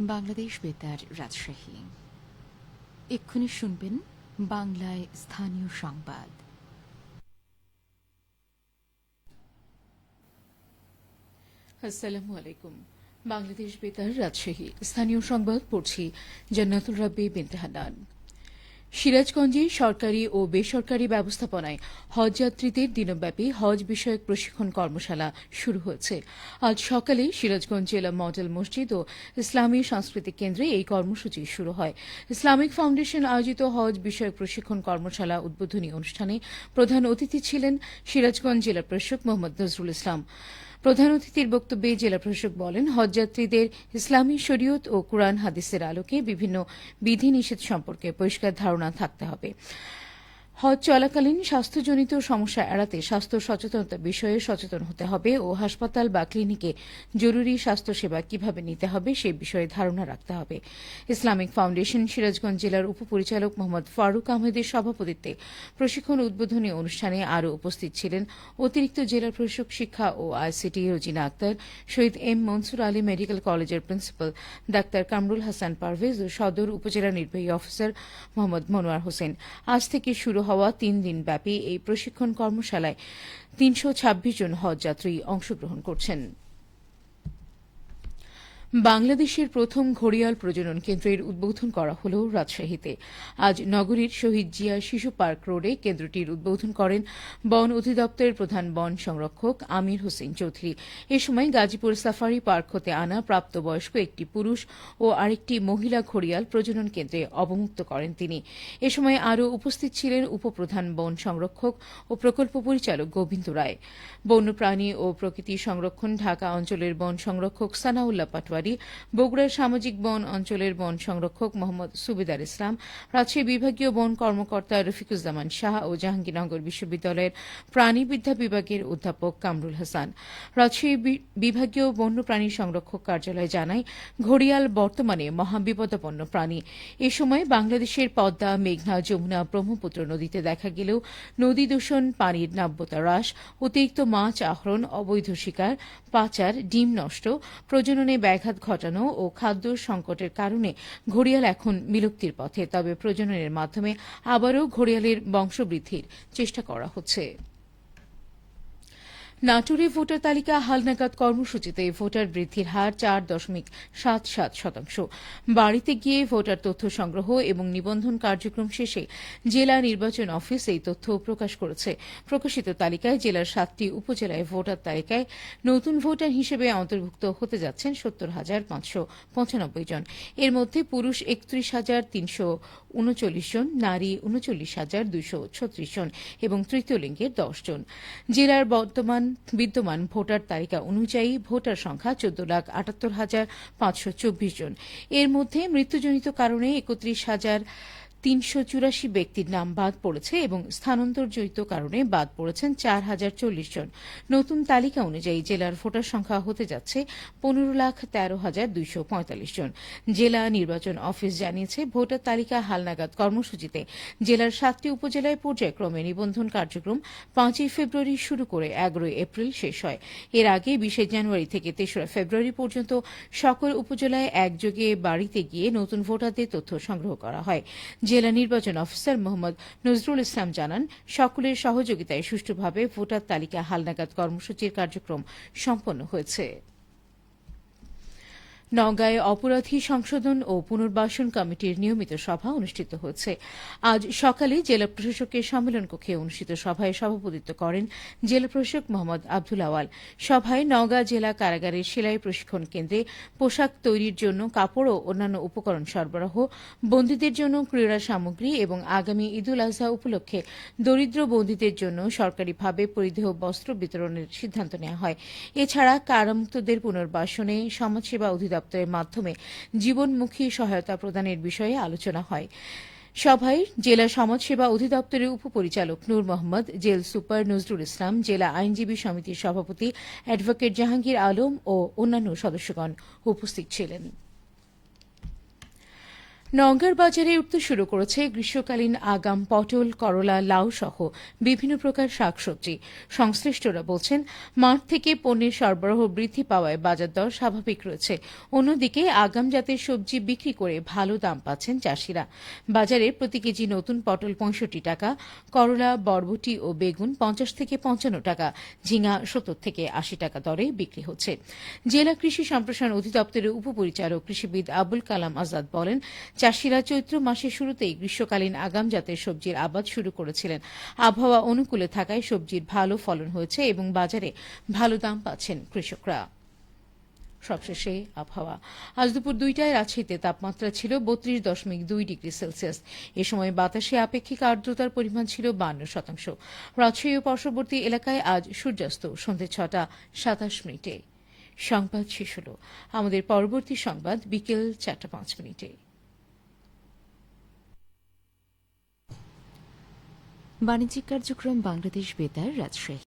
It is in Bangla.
বাংলাদেশ বেতার রাজশাহী। এক্ষুনি শুনবেন বাংলায় স্থানীয় সংবাদ। আসসালামু আলাইকুম। বাংলাদেশ বেতার রাজশাহী। স্থানীয় সংবাদ পড়ছি জান্নাতুল রাব্বি বিনতে হান্নান। সিরাজগঞ্জে সরকারি ও বেসরকারি ব্যবস্থাপনায় হজ যাত্রীদের দিনব্যাপী হজ বিষয়ক প্রশিক্ষণ কর্মশালা শুরু হয়েছে। আজ সকালে সিরাজগঞ্জ জেলা মডেল মসজিদ ও ইসলামী সাংস্কৃতিক কেন্দ্রে এই কর্মসূচি শুরু হয়। ইসলামিক ফাউন্ডেশন আয়োজিত হজ বিষয়ক প্রশিক্ষণ কর্মশালা উদ্বোধনী অনুষ্ঠানে প্রধান অতিথি ছিলেন সিরাজগঞ্জ জেলা প্রশাসক মোহাম্মদ নজরুল ইসলাম। প্রধান অতিথির বক্তব্যে জেলা প্রশাসক বলেন, হজযাত্রীদের ইসলামী শরীয়ত ও কুরআন হাদিসের আলোকে বিভিন্ন বিধিনিষেধ সম্পর্কে পরিষ্কার ধারণা থাকতে হবে। হজ চলাকালীন স্বাস্থ্যজনিত সমস্যা এড়াতে স্বাস্থ্য সচেতনতা বিষয়ে সচেতন হতে হবে ও হাসপাতাল বা ক্লিনিকে জরুরি স্বাস্থ্যসেবা কীভাবে নিতে হবে সে বিষয়ে ধারণা রাখতে হবে। ইসলামিক ফাউন্ডেশন সিরাজগঞ্জ জেলার উপপরিচালক মোহাম্মদ ফারুক আহমেদের সভাপতিত্বে প্রশিক্ষণ উদ্বোধনী অনুষ্ঠানে আরও উপস্থিত ছিলেন অতিরিক্ত জেলা প্রশাসক শিক্ষা ও ICT Rozina Akter, Shahid M Mansur Ali medical কলেজের প্রিন্সিপাল ডাক্তার কামরুল হাসান পারভেজ ও সদর উপজেলা নির্বাহী অফিসার মোহাম্মদ মনোয়ার হোসেন। আজ থেকে শুরু হওয়া তিন দিন ব্যাপী এই প্রশিক্ষণ কর্মশালায় তিনশো ছাব্বিশ জন হজযাত্রী অংশগ্রহণ করছেন। বাংলাদেশের প্রথম ঘড়িয়াল প্রজনন কেন্দ্রের উদ্বোধন করা হল রাজশাহীতে। আজ নগরীর শহীদ জিয়া শিশু পার্ক রোডে কেন্দ্রটির উদ্বোধন করেন বন অধিদপ্তরের প্রধান বন সংরক্ষক আমির হোসেন চৌধুরী। এ সময় গাজীপুর সাফারি পার্ক হতে আনা প্রাপ্তবয়স্ক একটি পুরুষ ও আরেকটি মহিলা ঘড়িয়াল প্রজনন কেন্দ্রে অবমুক্ত করেন তিনি। এ সময় আরও উপস্থিত ছিলেন উপপ্রধান বন সংরক্ষক ও প্রকল্প পরিচালক গোবিন্দ রায়। বন্যপ্রাণী ও প্রকৃতি সংরক্ষণ ঢাকা অঞ্চলের বন সংরক্ষক সানাউল্লাহ পাটোয়ারি বগুড়ার সামাজিক বন অঞ্চলের বন সংরক্ষক মোহাম্মদ সুবেদার ইসলাম, রাজশাহী বিভাগীয় বন কর্মকর্তা রফিকুজ্জামান শাহ ও জাহাঙ্গীরনগর বিশ্ববিদ্যালয়ের প্রাণীবিদ্যা বিভাগের অধ্যাপক কামরুল হাসান। রাজশাহী বিভাগীয় বন্যপ্রাণী সংরক্ষক কার্যালয় জানায়, ঘড়িয়াল বর্তমানে মহাবিপদাপন্ন প্রাণী। এ সময় বাংলাদেশের পদ্মা, মেঘনা, যমুনা ব্রহ্মপুত্র নদীতে দেখা গেলেও নদী দূষণ, পানির নাব্যতা হ্রাস, অতিরিক্ত মাছ আহরণ, অবৈধ শিকার, পাচার, ডিম নষ্ট, প্রজননে ব্যাঘাত ঘটানো ও খাদ্য সংকটের কারণে ঘড়িয়াল এখন বিলুপ্তির পথে। তবে প্রজননের মাধ্যমে আবারও ঘড়িয়ালের বংশবৃদ্ধির চেষ্টা করা হচ্ছে। নাটোরে ভোটার তালিকা হালনাগাদ কর্মসূচিতে ভোটার বৃদ্ধির হার চার দশমিক সাত সাত শতাংশ। বাড়িতে গিয়ে ভোটার তথ্য সংগ্রহ এবং নিবন্ধন কার্যক্রম শেষে জেলা নির্বাচন অফিস এই তথ্য প্রকাশ করেছে। প্রকাশিত তালিকায় জেলার সাতটি উপজেলায় ভোটার তালিকায় নতুন ভোটার হিসেবে অন্তর্ভুক্ত হতে যাচ্ছেন সত্তর হাজার পাঁচশো পঁচানব্বই জন। এর মধ্যে পুরুষ একত্রিশ হাজার তিনশো উনচল্লিশ জন, নারী উনচল্লিশ হাজার দুইশো ছত্রিশ জন এবং তৃতীয় লিঙ্গের দশ জন। জেলার বর্তমান বিদ্যমান ভোটার তালিকা অনুযায়ী ভোটার সংখ্যা চোদ্দ লাখ আটাত্তর হাজার পাঁচশো চব্বিশ জন। এর মধ্যে মৃত্যুজনিত কারণে একত্রিশ হাজার তিনশো চুরাশি ব্যক্তির নাম বাদ পড়েছে এবং স্থানান্তরজনিত কারণে বাদ পড়েছেন চার হাজার চল্লিশ জন। নতুন তালিকা অনুযায়ী জেলার ভোটার সংখ্যা হতে যাচ্ছে পনেরো লাখ তেরো হাজার দুইশো পঁয়তাল্লিশ জন। জেলা নির্বাচন অফিস জানিয়েছে, ভোটার তালিকা হালনাগাদ কর্মসূচিতে। জেলার সাতটি উপজেলায় পর্যায়ক্রমে নিবন্ধন কার্যক্রম পাঁচই ফেব্রুয়ারি শুরু করে এগারোই এপ্রিল শেষ হয়। এর আগে বিশে জানুয়ারি থেকে তেসরা ফেব্রুয়ারি পর্যন্ত সকল উপজেলায় একযোগে বাড়িতে গিয়ে নতুন ভোটারদের তথ্য সংগ্রহ করা হয়। জেলা নির্বাচন অফিসার মোহাম্মদ নজরুল ইসলাম জানান, সকলের সহযোগিতায় সুষ্ঠুভাবে ভোটার তালিকা হালনাগাদ কর্মসূচির কার্যক্রম সম্পন্ন হয়েছে। নওগাঁয় অপরাধী সংশোধন ও পুনর্বাসন কমিটির নিয়মিত সভা অনুষ্ঠিত হয়েছে আজ সকালে জেলা প্রশাসকের সম্মেলন কক্ষে অনুষ্ঠিত সভায় সভাপতিত্ব করেন জেলা প্রশাসক মোহাম্মদ আব্দুল আওয়াল। সভায় নওগাঁ জেলা কারাগারের সেলাই প্রশিক্ষণ কেন্দ্রে পোশাক তৈরির জন্য কাপড় ও অন্যান্য উপকরণ সরবরাহ, বন্দীদের জন্য ক্রীড়া সামগ্রী এবং আগামী ঈদুল আজহা উপলক্ষে দরিদ্র বন্দীদের জন্য সরকারিভাবে পরিধেয় বস্ত্র বিতরণের সিদ্ধান্ত নেওয়া হয়। এছাড়া কারামুক্তদের পুনর্বাসনে সমাজসেবা অধিদপ্তর দপ্তরের মাধ্যমে জীবনমুখী সহায়তা প্রদানের বিষয়ে আলোচনা হয়। সভায় জেলা সমাজসেবা অধিদপ্তরের উপপরিচালক নূর মোহাম্মদ, জেল সুপার নজরুল ইসলাম, জেলা আইনজীবী সমিতির সভাপতি অ্যাডভোকেট জাহাঙ্গীর আলম ও অন্যান্য সদস্যগণ উপস্থিত ছিলেন। নওগাঁর বাজারে উঠতে শুরু করেছে গ্রীষ্মকালীন আগাম পটল, করলা, লাউ সহ বিভিন্ন প্রকার শাকসবজি। সংশ্লিষ্টরা বলছেন, মাঠ থেকে পণ্যের সরবরাহ বৃদ্ধি পাওয়ায় বাজার দর স্বাভাবিক রয়েছে। অন্যদিকে আগাম জাতের সবজি বিক্রি করে ভালো দাম পাচ্ছেন চাষিরা। বাজারে প্রতি কেজি নতুন পটল পঁয়ষট্টি টাকা, করলা, বরবটি ও বেগুন পঞ্চাশ থেকে পঞ্চান্ন টাকা, ঝিঙা সত্তর থেকে আশি টাকা দরে বিক্রি হচ্ছে। জেলা কৃষি সম্প্রসারণ অধিদপ্তরের উপপরিচালক কৃষিবিদ আবুল কালাম আজাদ বলেন চাষিরা চৈত্র মাসের শুরুতেই গ্রীষ্মকালীন আগাম জাতের সবজির আবাদ শুরু করেছিলেন। আবহাওয়া অনুকূলে থাকায় সবজির ভালো ফলন হয়েছে এবং বাজারে ভালো দাম পাচ্ছেন কৃষকরা। সবশেষে আবহাওয়া। আজ দুপুর দুইটায় রাজশাহীতে তাপমাত্রা ছিল বত্রিশ দশমিক দুই ডিগ্রি সেলসিয়াস। এ সময় বাতাসে আপেক্ষিক আর্দ্রতার পরিমাণ ছিল বান্ন শতাংশ। রাজশাহী ও পার্শ্ববর্তী এলাকায় আজ সূর্যাস্ত সন্ধে ছটা সাতাশ মিনিটে। সংবাদ শেষ হল। আমাদের পরবর্তী সংবাদ বিকেল চারটা পাঁচ মিনিটে। বাণিজ্যিক কার্যক্রম বাংলাদেশ বেতার রাজশাহী।